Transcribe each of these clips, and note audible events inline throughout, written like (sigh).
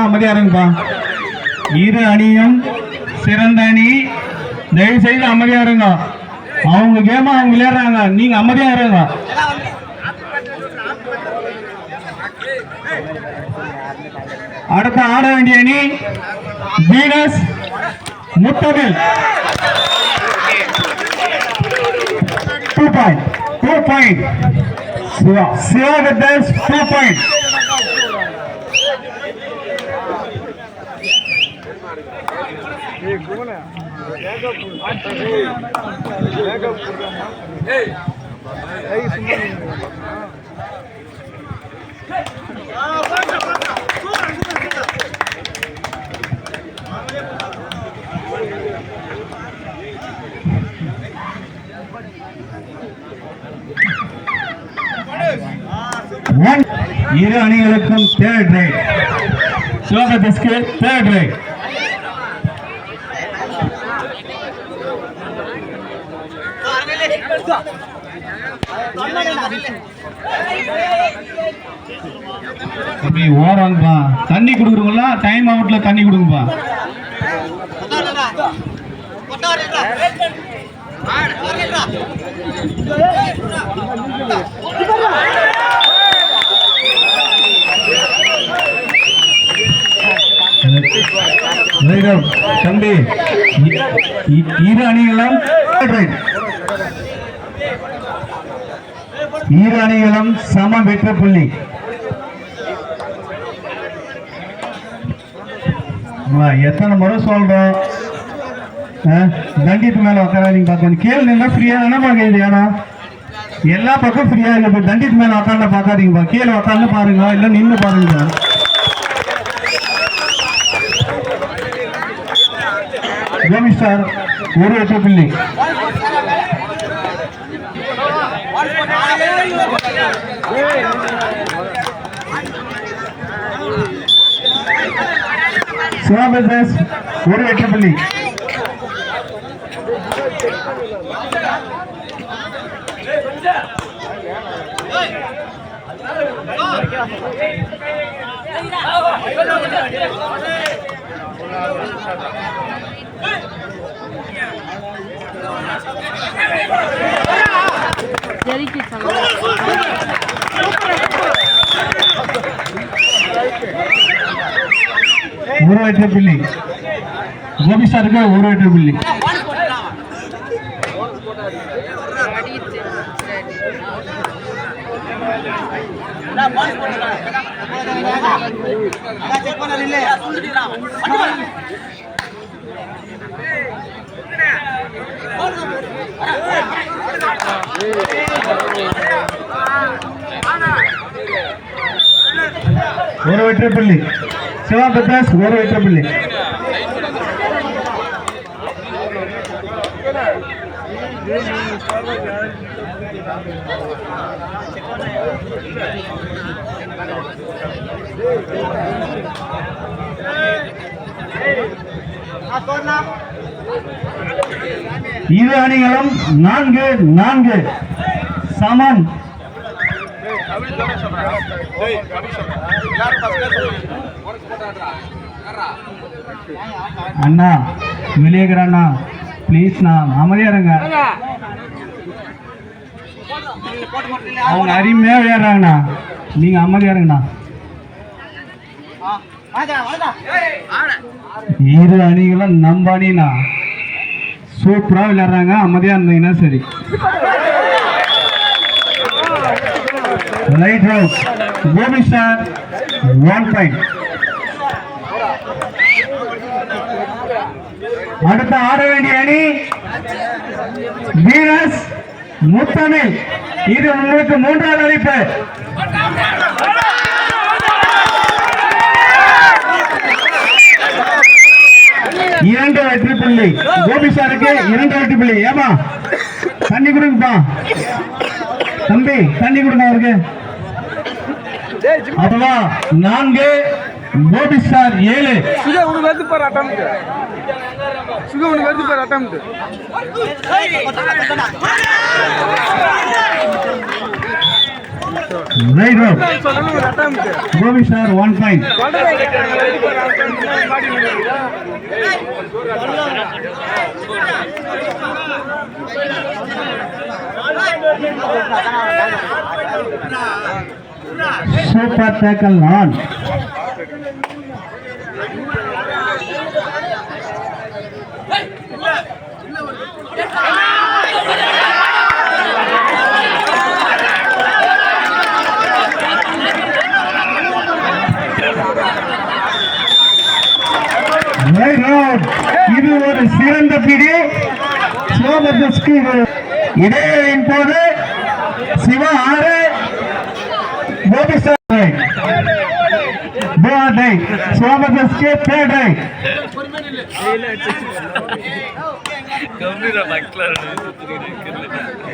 அமைதியா இருங்கப்பா இரு அணியும் சிறந்த அணி. தயவு செய்து அமைதியா இருங்க. அவங்க கேம அவங்க விளையாடுறாங்க. நீங்க அமைதியா இருங்க. அடுத்த ஆட வேண்டிய அணி Venus Muthamizh. Two point two point Siva. Siva with two point இரு அணிகளுக்கும் தேர்ட் ரைட் சிவகத்திற்கு தேர்ட் ரைட் தம்பி ஓரங்கப்பா. தண்ணி கொடுக்குறவங்களா டைம் அவுட்ல தண்ணி கொடுங்கப்பா. தம்பி இரு அணிகளும் ரைட் இரு அணிகளும் சம வெற்றி புள்ளி. அம்மா, எத்தனை முறை சொல்றோம்? ஆ? தண்டித்து மேல உட்காராதீங்க பார்த்தேன் கீழே நின்னா ஃப்ரீயா என்ன கேக்குது ஏன்னா எல்லா பக்கம் ஃப்ரீயா இருக்கு. இப்ப தண்டித்து மேல உட்காந்து பார்க்காதீங்கப்பா கீழே உட்காந்து பாருங்க இல்ல நின்று பாருங்க. கோமி சார் ஒரு எட்டு புள்ளி. சிவாபேஸ் ஒரு எட்டு புள்ளி ஜெரிக்கு சமம் ஒரு எட்டு புள்ளி கோபி சாருக்கு ஒரு எட்டு புள்ளி அடித்து ஒரு வெற்றி புள்ளி. சிவா பிரகாஷ் ஒரு வெற்றி புள்ளி. இரு அணிகளும் நான்கு நான்கு. சமன் அண்ணா வெளியேக்கிற அண்ணா ப்ளீஸ்ண்ணா அமைதியா இருங்க. அவங்க அருமையா விளையாடுறாங்கண்ணா. நீங்க அமைதியா இருங்கண்ணா. இரு அணிகளும் நம்ம அணிண்ணா. சூப்பராக விளையாடுறாங்க. அமைதியாக இருந்தீங்கன்னா சரி. Right house Gopi sir one point அடுத்த ஆட வேண்டிய அணி வீரஸ் முத்தமிழ். இது உங்களுக்கு மூன்றாவது அழைப்பு. இரண்டு வெற்றி புள்ளி கோபி சாருக்கு இரண்டு வெற்றி புள்ளி ஏமா தண்ணி கொடுங்கப்பா தம்பி தண்ணி கொடுங்க அவருக்கு அப்பவா நான்கு கோபி சார் ஏழு சுகா உனக்கு வருது பாரு அட்டம்ட்டு சுகா உனக்கு வருது பாரு அட்டம்ட்டு ரைட் ரோட் சொல்லணும் ஒரு attempt. கோபி சார் ஒன் சோபத்துக்கு இது இடைவெளியின் போது சிவா ஆறு Gopi sir tie சோபத்துக்கு third tie ಗಂಭೀರ ಮಕ್ಕಳ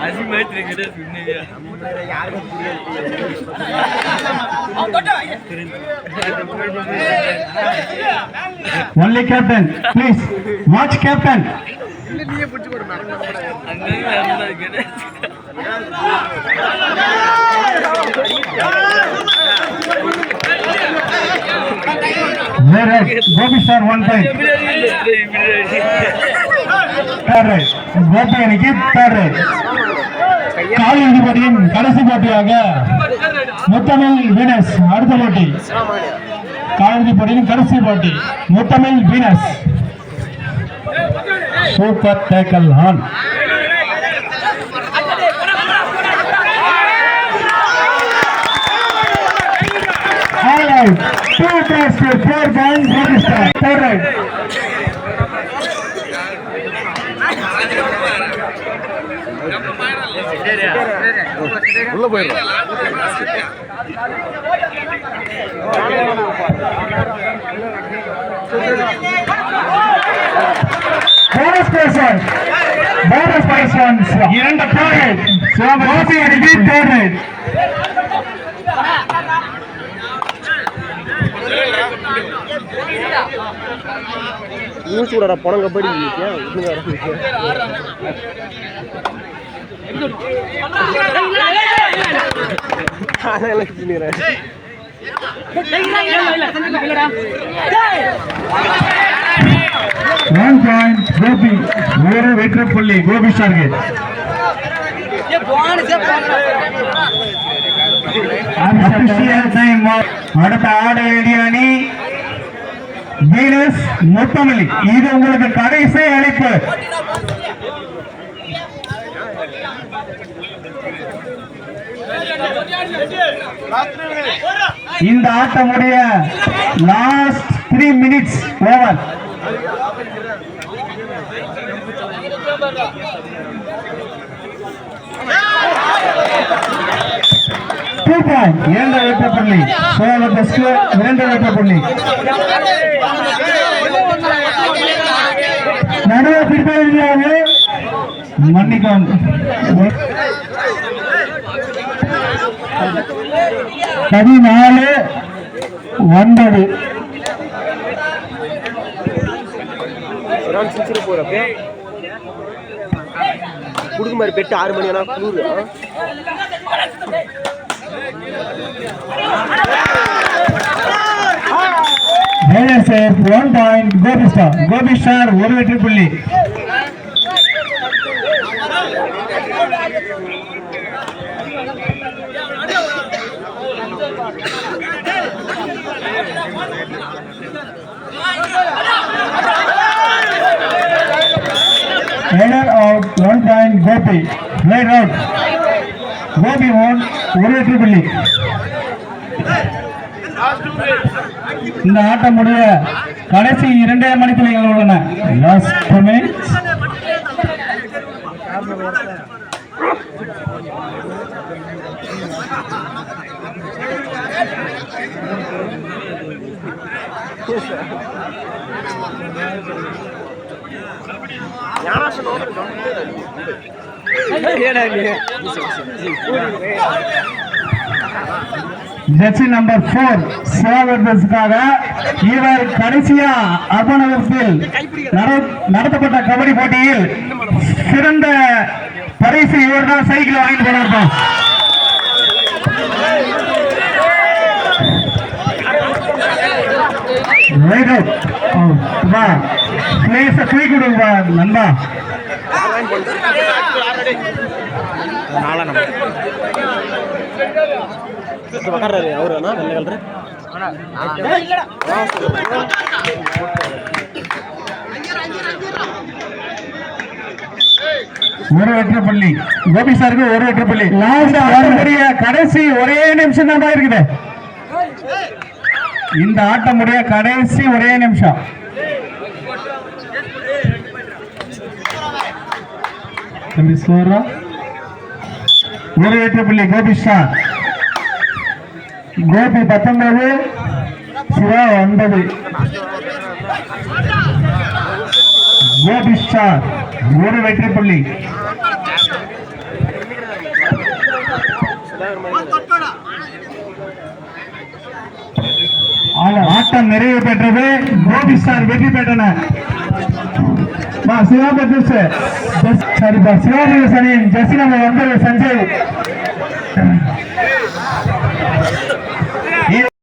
ಹಸಿ ಮಾಹಿತಿ ಸುಮ್ಮನೆ only captain please watch captain இல்லை நீயே Gopi sir one point Gopi அணிக்கு தேர்ட் ரைட் காலிறுதி போட்டியின் கடைசி போட்டியாக முத்தமிழ் வீனஸ் அடுத்த போட்டி. காலிறுதி போட்டியின் கடைசி போட்டி Muthamizh Venus. Super tackle on All out. Two pass to four points. Register. Third right. உள்ள போயிடுறோம் Person. Bonus persons. இரண்டு right. கோபி அணிக்கு right. மூச்சு விடற பணம் கபடி அதெல்லாம் தின்னுறேன் பாயிண்ட் கோபி ஒரு வெற்றி புள்ளி கோபி சார்க்கு. அடுத்த ஆட வேண்டிய அணி. வீனஸ் முத்தமல்லி இது உங்களுக்கு கடைசி அழைப்பு. இந்த ஆட்டமுடைய last three minutes over two இரண்டு வெட்ட புள்ளி. சோழ பஸ்க்கு இரண்டு வெட்ட புள்ளி. நடுவே பிடிப்பது மன்னிக்கும் பதினாலு ஒன்பது. நான் சிரிச்சிட்டு போகிறப்ப கொடுக்க மாதிரி பெட்டு ஆறு மணி ஆனால் குளிர் sir one point Gopi sir Gopi ஒரு வெற்றி புள்ளி. Header of one point Gopi. Right out. Gopi won ஒரு வெற்றி புள்ளி இந்த ஆட்டம் முடிய கடைசி இரண்டே மணித்துளிகள் உள்ளன last minutes (laughs) jersey number four சேவர்தஸ்க்காக இவர் கடைசியா அபநகரத்தில் நடத்தப்பட்ட கபடி போட்டியில் சிறந்த பரிசு இவர் தான் சைக்கிள் வாங்கிட்டு போனார்ப்பா. ரைட் அவுட் வா பிளேஸ தூக்கி கொடுங்க நண்பா ஒரு வெற்ற பள்ளி. கோபி சாருக்கு ஒரு வெற்ற பள்ளி. லாஸ்ட் கடைசி ஒரே நிமிஷம் தான் இருக்குது இந்த ஆட்டமுடைய கடைசி ஒரே நிமிஷம். தம்பி சோரா. ஒரு வெற்ற பள்ளி கோபி கோபி பத்தொன்பது சிவா ஒன்பது. கோபி ஸ்டார் ஒரு வெற்றி புள்ளி ஆட்டம் நிறைவு பெற்றது. மோடி சார் வெற்றி பெற்றனர் பா சிவா பிரதேஷ் சரிப்பா சிவா பிரதேஷ் அணியின் ஜெர்சி ஒன்பது சஞ்சய்.